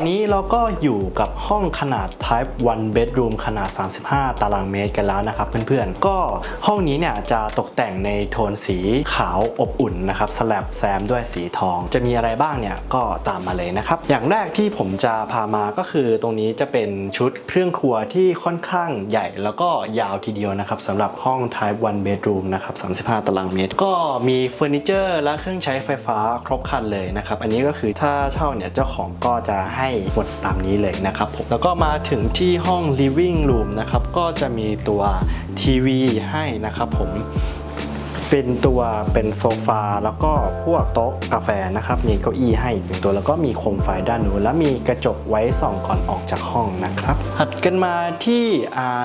อนนี้เราก็อยู่กับห้องขนาด Type 1 Bedroom ขนาด 35 ตารางเมตรกันแล้วนะครับเพื่อนๆ ก็ห้องนี้เนี่ยจะตกแต่งในโทนสีขาวอบอุ่นนะครับสลับแซมด้วยสีทอง จะมีอะไรบ้างเนี่ยก็ตามมาเลยนะครับ อย่างแรกที่ผมจะพามาก็คือตรงนี้จะเป็นชุดเครื่องครัวที่ค่อนข้างใหญ่แล้วก็ยาวทีเดียวนะครับสำหรับห้อง Type 1 Bedroom นะครับ 35 ตารางเมตร ก็มีเฟอร์นิเจอร์และเครื่องใช้ไฟฟ้าครบครันเลยนะครับ อันนี้ก็คือถ้าเช่าเนี่ยเจ้าของก็จะให้หมดตามนี้เลยนะครับผมแล้วก็มาถึงที่ห้อง living room นะครับก็จะมีตัวทีวีให้นะครับผม เป็นตัวเป็นโซฟาแล้วก็พวกโต๊ะกาแฟนะครับ มีเก้าอี้ให้อีกหนึ่งตัวแล้วก็มีโคมไฟด้านนู้นและมีกระจกไว้ส่องก่อนออกจากห้องนะครับถัดกันมาที่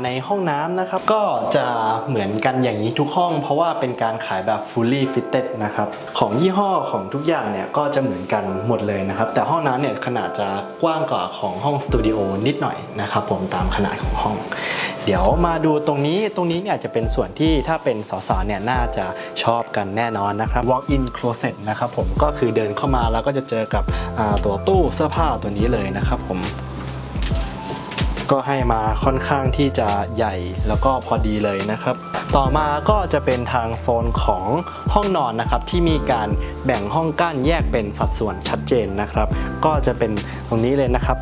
ในห้องน้ำนะครับ ก็จะเหมือนกันอย่างนี้ทุกห้อง เพราะว่าเป็นการขายแบบ fully fitted นะครับ ของยี่ห้อของทุกอย่างเนี่ยก็จะเหมือนกันหมดเลยนะครับ แต่ห้องน้ำเนี่ยขนาดจะกว้างกว่าของห้องสตูดิโอนิดหน่อยนะครับผมตามขนาดของห้อง เดี๋ยวมาดูตรงนี้ตรงนี้เนี่ยจะเป็นส่วนที่ถ้าเป็นสาวๆเนี่ยน่าจะชอบกันแน่นอนนะครับ walk-in closet นะครับผมก็คือเดินเข้ามาแล้วก็จะเจอกับตัวตู้เสื้อผ้าตัวนี้เลยนะครับผมก็ให้มาค่อนข้างที่จะใหญ่แล้วก็พอดีเลยนะครับ ต่อมาก็จะเป็นทางโซนของห้องนอนนะครับ ที่มีการแบ่งห้องกั้นแยกเป็นสัดส่วนชัดเจนนะครับ ก็จะเป็นตรงนี้เลยนะครับ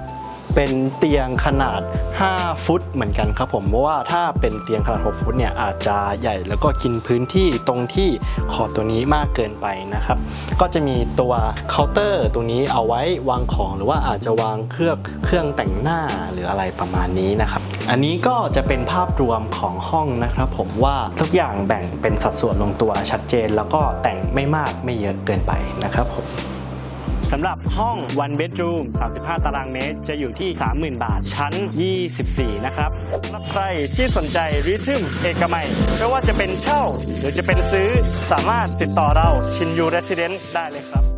เป็นเตียงขนาด 5 ฟุตเหมือนกันครับผมเพราะว่าถ้าเป็นเตียงขนาด 6 ฟุตเนี่ยอาจจะใหญ่แล้วก็กินพื้นที่ตรงที่ขอบตัวนี้มากเกินไปนะครับ ก็จะมีตัวเคาน์เตอร์ตรงนี้เอาไว้วางของหรือว่าอาจจะวางเครื่องเครื่องแต่งหน้าหรืออะไรประมาณนี้นะครับ อันนี้ก็จะเป็นภาพรวมของห้องนะครับ ผมว่าทุกอย่างแบ่งเป็นสัดส่วนลงตัวชัดเจน แล้วก็แต่งไม่มากไม่เยอะเกินไปนะครับผม สำหรับห้อง one bedroom 35 ตารางเมตร จะอยู่ที่ 30,000 บาท ชั้น 24 นะครับสำหรับใครที่สนใจริทึมเอกมัยไม่ว่าจะเป็นเช่า หรือจะเป็นซื้อสามารถติดต่อเราชินยูเรสซิเดนต์ได้เลยครับ